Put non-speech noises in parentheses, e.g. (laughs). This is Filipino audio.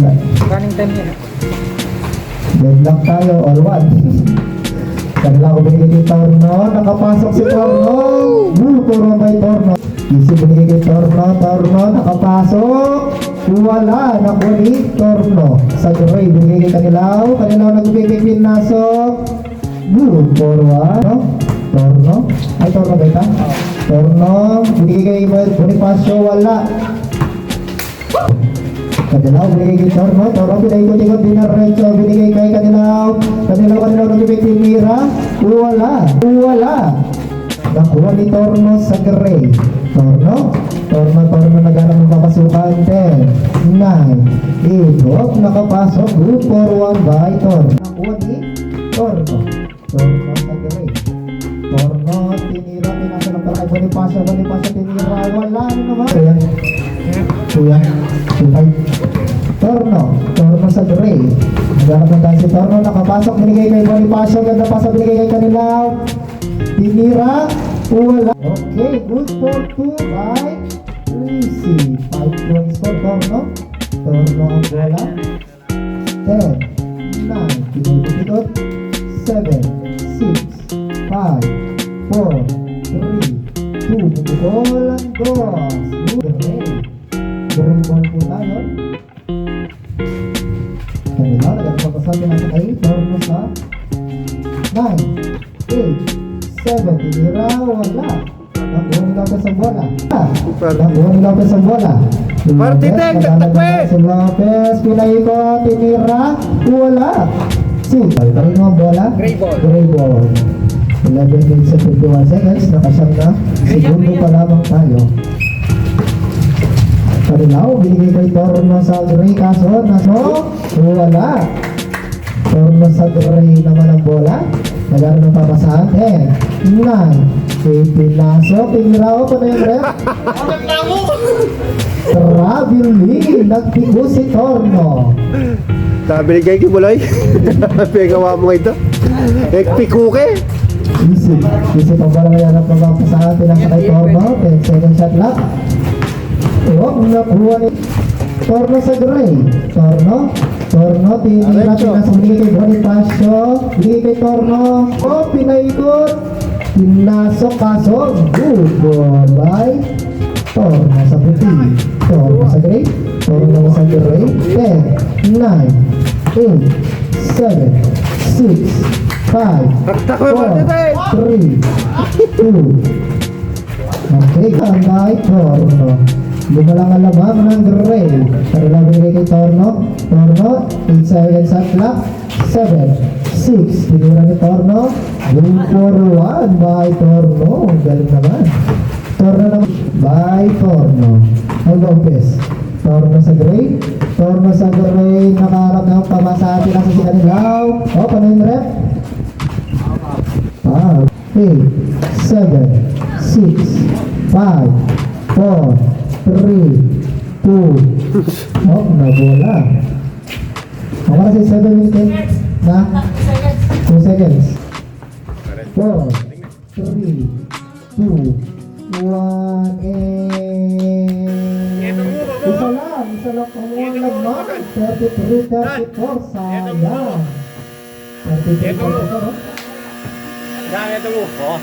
Running time niya. Good luck tayo, all one. Kanila ko binigay kay Torno, nakapasok si Torno. Woo, Torno by Torno. Easy binigay kay Torno, Torno, nakapasok. Wala, nakuha ni Torno. Sa Gray, binigay kay Kanilaw. Kanilaw nagbigay kay Pinasok. Woo, forward. No? Torno. Ay, Torno ba ito? Torno, binigay kay Bonifacio, wala. Kadilaw, binigay kay Torno. Torno, pinaikot-ikot din na Recho. Binigay kay Kadilaw. Kadilaw, Kadilaw, nagbibig kay Mira. Wala. Wala. Nakuha ni Torno sa Gray. Torno. Torno, Torno, naghanap ng papasukan. 10, 9, 8. Hop, nakapasok. Good for one by Torno. Nakuha ni Torno. Torno sa Gray. Torno, tinira, pinasa ng para kay Bonifacio. Bonifacio, tinira. Wala na naman. Kuya. Kuya. Kuya. Torno. Torno sa Gray. Naghanap tayo si Torno. Nakapasok. Binigay kay Bonifacio. Ganda pa sa binigay kay Kanilaw. Tinira. Wala. Okay. Good for two by Luisi. Five points for Torno. Torno ang bola. Ten. Nine. Pinipikot. Seven. Six. Five. Four. Three. Two. Bubukol ang dos. Nagpapasabi na sa kay Torno sa 9, 8, 7, tinira, wala. Nakuha ni Lopez ang bola. Nakuha ni Lopez ang bola. Nagdadagdag takpe! Si Lopez, pinaikot, tinira, wala. Si, palitan mo ang bola. Gray ball. Gray ball. 11 minutes and 51 seconds, nakasyang na. Segundo pa lamang tayo. Kanilaw, binigay kay Torno sa Gray, kaso, naso, wala. Torno sa Gray naman ang bola. Nagano ng papasahan. 10, 9, 8, pinasok, tiniraw pa na yung rep. (laughs) Traveling, nagpigo si Torno. Sabi ni Gagi Buloy, (laughs) pinagawa mo ito. Ekpikuke. Easy. Easy pang bola ngayon ang papasahan. Pinasa kay Torno. 10 second shot lang. Oh, nakuha ni Torno sa Gray. Torno. Torno, tinira Arecho. pinasa binigay kay Bonifacio. Kay Torno. Oh, pinaikot. Pinasok kaso. Good ball by Torno sa puti. Torno sa Gray. Torno sa Gray. 10, 9, 8, 7, 6, 5, Taktak mo, Martite! 3, 2, Okay, kay Torno. Lima lang ang lamang ng Gray. Pero lang binigay kay Torno. Torno, 8 seconds at clock. 7, 6. Tinura ni Torno. Game for 1 by Torno. Galing naman. Torno naman by Torno. Lopez. Torno sa Gray. Torno sa Gray. Nakaharap na ang pamasa. Pinasa si Kanilaw. O, paano yung rep? Five, eight, seven, six, five, four, three, two, oh, nabola. Ako na si seven minutes na? Two seconds. Four, three, two, one, and... Isa lang, isa lang kamuha naman. 33, 34, sayang. 33, 34, Yan, ito mo. Oh.